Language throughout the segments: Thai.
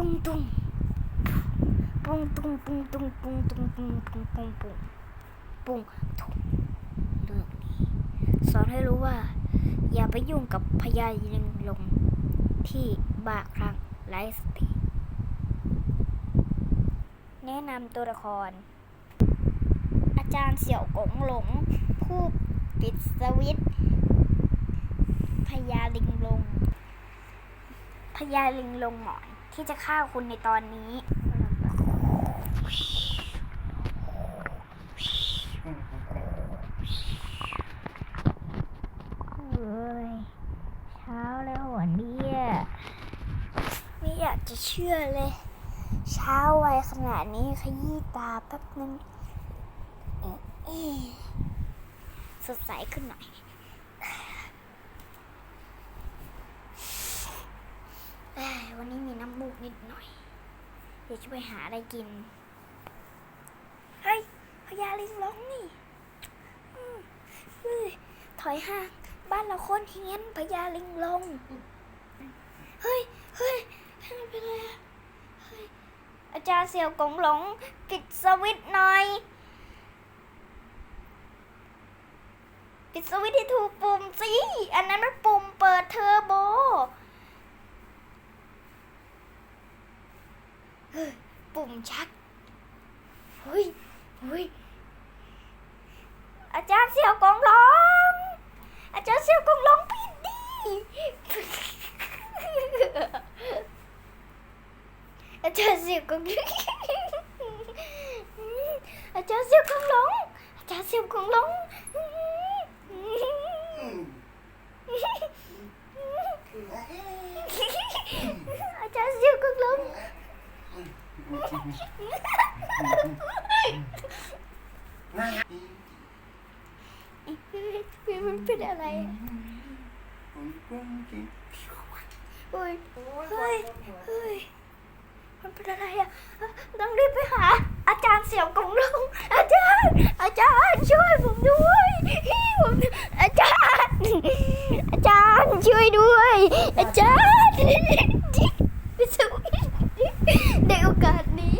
ปุ้งตุ้งปุ้งตุ้งปุ้งตุ้งปุ้งตุ้งปุ้งปุ้งปุ้งปุ้งปุ้งตุ้งเรื่องนี้สอนให้รู้ว่า อย่าไปยุ่งกับพญายิงลมที่บ้าคลั่งไร้สติ แนะนำตัวละคร อาจารย์เสี่ยวกงหลง ผู้ปิดสวิตพญาลิงลงพญาลิงลงหงอน ที่จะฆ่าคุณในตอนนี้เฮ้ยเช้าแล้วเหรอเนี่ยไม่อยากจะเชื่อเลย เช้าวัยขนาดนี้ขยี้ตาแป๊บนึงเอ๊ะเอ๊ะสดใสขึ้นหน่อย เอ้ยวันนี้มีน้ำมูกนิด หน่อย เดี๋ยวจะไปหาอะไรกิน เฮ้ยพญาลิงร้องนี่เฮ้ยถอยห่าง บ้านเราโคนเฮี้ยนพญาลิงลง เฮ้ย เฮ้ยเป็นไรอะเฮ้ยอาจารย์เสี่ยวกงหลงปิดสวิตหน่อยปิดสวิตที่ถูกปุ่มสิ อันนั้นมันปุ่มเปิดเทอ chắc. Ui ui. À cha siêu con lông. À cha siêu con lông đi. À cha siêu con à cha siêu con lông. À cha siêu con lông. พี่มันเป็นอะไรอะเฮ้ยเฮ้ยเฮ้ยมันเป็นอะไรอะต้องรีบไปหา อาจารย์เสี่ยวกงลงอาจารย์ อาจารย์ช่วยผมด้วยผมอาจารย์ อาจารย์ช่วยด้วยไปสวิตในโอกาสนี้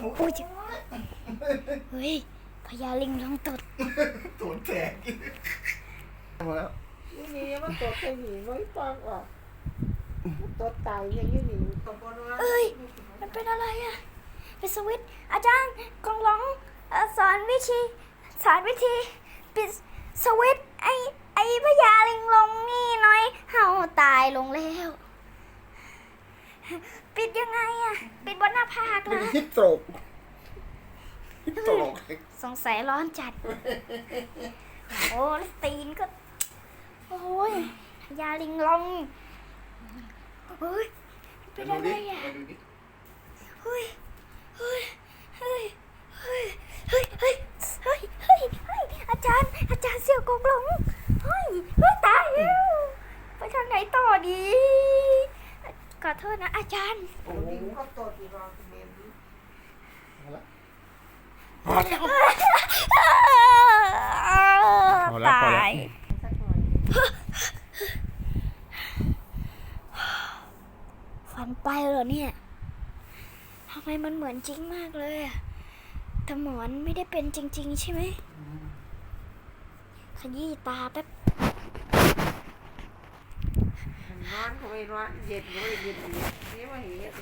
โอ้ ยเฮ้ยพญาลิงลองตดตูดแตกมาแล้วยี่นี่มันตัวเคยหนีไม่ฟังอะตัวตายยังยี่นี่เอ้ย มันเป็นอะไรอะไปสวิตช์อาจารย์กองร้องเอ่อสอนวิธีสอนวิธีปิดสวิตช์ไอไอพญาลิงลงนี่หน่อยเฮาตายลงแล้ว ปิดยังไงอะปิดบนหน้าผากเป็นนะฮิตโตรกฮิ ตโตรกสงสัยร้อนจัด โอ้แล้วตีนก็ โอ้ยพญาลิงลงเฮ้ยเป็นอะไรอะดูดิเฮ้ยเฮ้ยเฮ้ยเฮ้ยเฮ้ยเฮ้ยเฮ้ยเฮ้ยเฮ้ยอาจารย์ อาจารย์เสี่ยวกงหลงเฮ้ยเฮ้ยตายแล้วไปทางไหนต่อดีขอโทษนะอาจารย์ พอแล้วตายสักหน่อยฝันไปเหรอเนี่ยทำไมมันเหมือนจริงมากเลยอะแต่หมอนไม่ได้เป็นจริง ๆ ใช่ไหม ขยี้ตาแป๊บ มันร้อนก็ไม่ร้อนเย็นก็ไม่เย็นนี่ว่าเห็น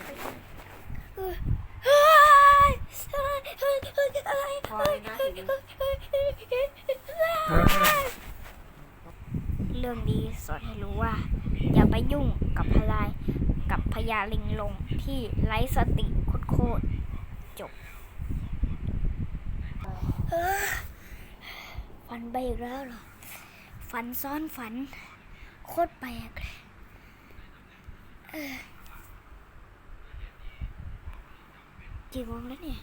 เฮ้ยเฮ้ยเฮ้ยเฮ้ยเฮ้ยอะไร คอยนะเห็น เรื่องดีสอนให้รู้ว่า อย่าไปยุ่งกับพลาย กับพญาลิงลงที่ไร้สติโคตรจบฝันไปอีกแล้วเหรอ ฝันซ้อนฝัน โคตรแปลกกี่โมงแล้วเนี่ย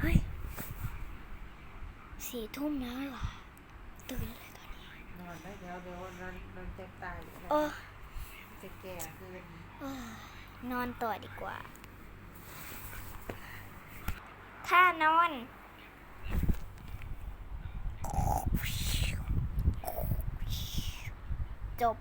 เฮ้ยสี่ทุ่มแล้วเหรอ ตื่น โอ้จะแก่เกินนอนต่อดีกว่า ถ้านอน จบ